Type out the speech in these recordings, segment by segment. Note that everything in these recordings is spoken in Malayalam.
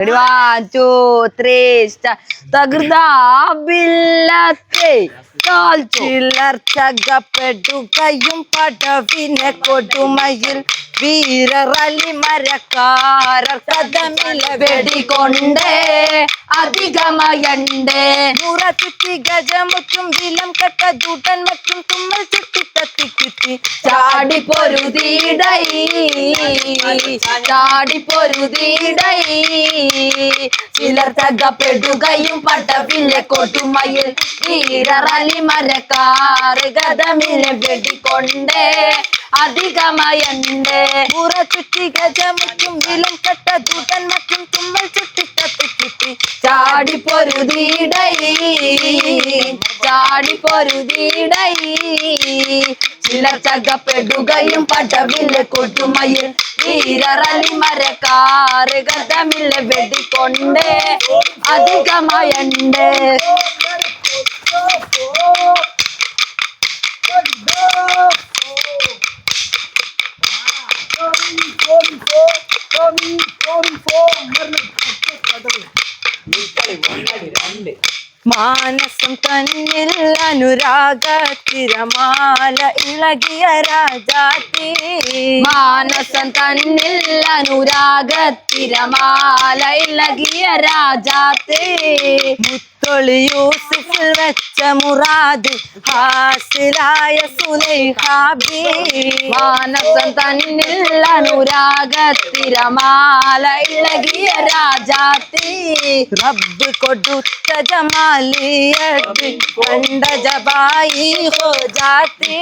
Ready, one, two, three, start. തകൃതാവില്ലത്തെ കാൽച്ചിലർച്ചകപ്പെടുകയും പടവിനെ കൊടുമയിൽ വീരറലി മരക്കാരർ കഥമില വെടികൊണ്ടേ അധികമയണ്ടേ. മുറ ചുറ്റി ഗജമുറ്റും വിലം കെട്ട ദൂട്ടൻ മറ്റും തുമ്മൽ ചുറ്റി തത്തി കുത്തി ചാടി പൊരുതീടൈ ചാടി പൊരുതീടൈ ചിലർ തകപ്പെടുകയും പട്ടവില്ലെ കൊട്ടുമയിൽ വീരറലി മരക്കാർ ഗതമിനെ വെടികൊണ്ടേ അധികമയണ്ടേ പുറ ചുറ്റി ഗജമുറ്റും വിലം കെട്ട ദൂതൻ മറ്റും തുമ്മൽ ചുറ്റി തത്തി ചുറ്റി ചാടി പൊരുതീടൈ ചാടി പൊരുതീടൈ ചിലർ ചകപ്പെടുകയും പടവില്ലെ കൊട്ടുമയിൽ വീരറലി മരക്കാറ് ഗതമില്ലെ വെടികൊണ്ടേ അധികമയണ്ടേ മാനസം തന്നിൽ അനുരാഗത്തിരമാല ഇളകിയ രാജാത്തി മാനസം തന്നിൽ അനുരാഗത്തിരമാല ഇളകിയ രാജാത്തി മുത്തൊളി യൂസുഫിൽ വെച്ച മുറാദ് ഹാസിലായ സുലൈഹാബി മാനസം തന്നിൽ അനുരാഗത്തിരമാല ഇളകിയ രാജാത്തി. റബ്ബ് കൊടുത്ത ജമാലിയത് കണ്ട ജബായി ഹോ ജാത്തി.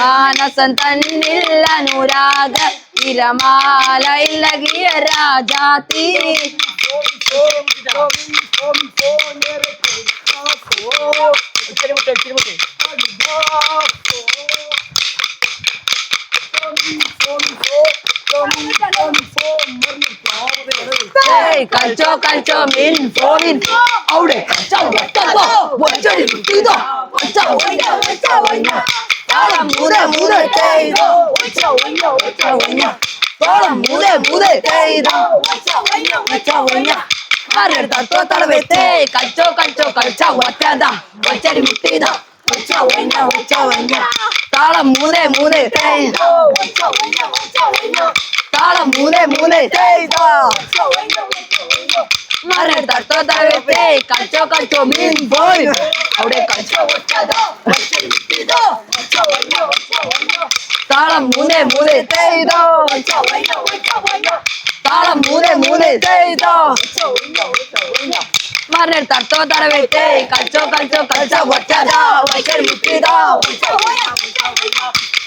മാനസം തന്നിൽ അനുരാഗ തിരമാല ഇളകിയ രാജാത്തി. 때려볼게 때려볼게 깔쳐 깔쳐 민포인 아우래 깔쳐 깔쳐 원전이 뛰도 원전 원전 원전 원전 바람 무대 무대 때리도 원전 원전 원전 원전 바람 무대 무대 때리도 원전 원전 원전 원전 മുട്ടിയതോ ഒറ്റ ഒയ്യ ഒറ്റ ഒയ്യ താളം മൂന്നേ മൂന്നേ ചെയ്തോ ഒറ്റ ഒയ്യ ഒറ്റ ഒയ്യ താളം മൂന്നേ മൂന്നേ ചെയ്തോ മാരെ തട്ടോ തടവേ കളിച്ചോ കളിച്ചോ മീൻ പോയി. അവിടെ കളിച്ചോ ഒറ്റതോ താളം മൂന്നേ മൂന്നേ ചെയ്തോ താളം മൂന്നേ മൂന്നേ. ചെയ്തോ മാരെ തട്ടോ തടവേ കളിച്ചോ കളിച്ചോ കളിച്ചോ ഒറ്റതോ വൈകൽ മുട്ടിതോ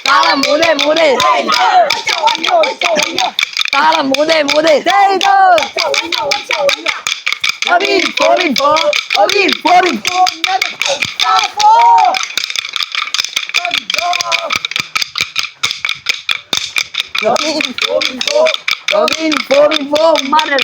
താളം മൂന്നേ മൂന്നേ. താളം മൂന്നേ മൂന്നേ. ചെയ്തോ Ovin, Ovin, Ovin, Ovin. Robin 44 Matter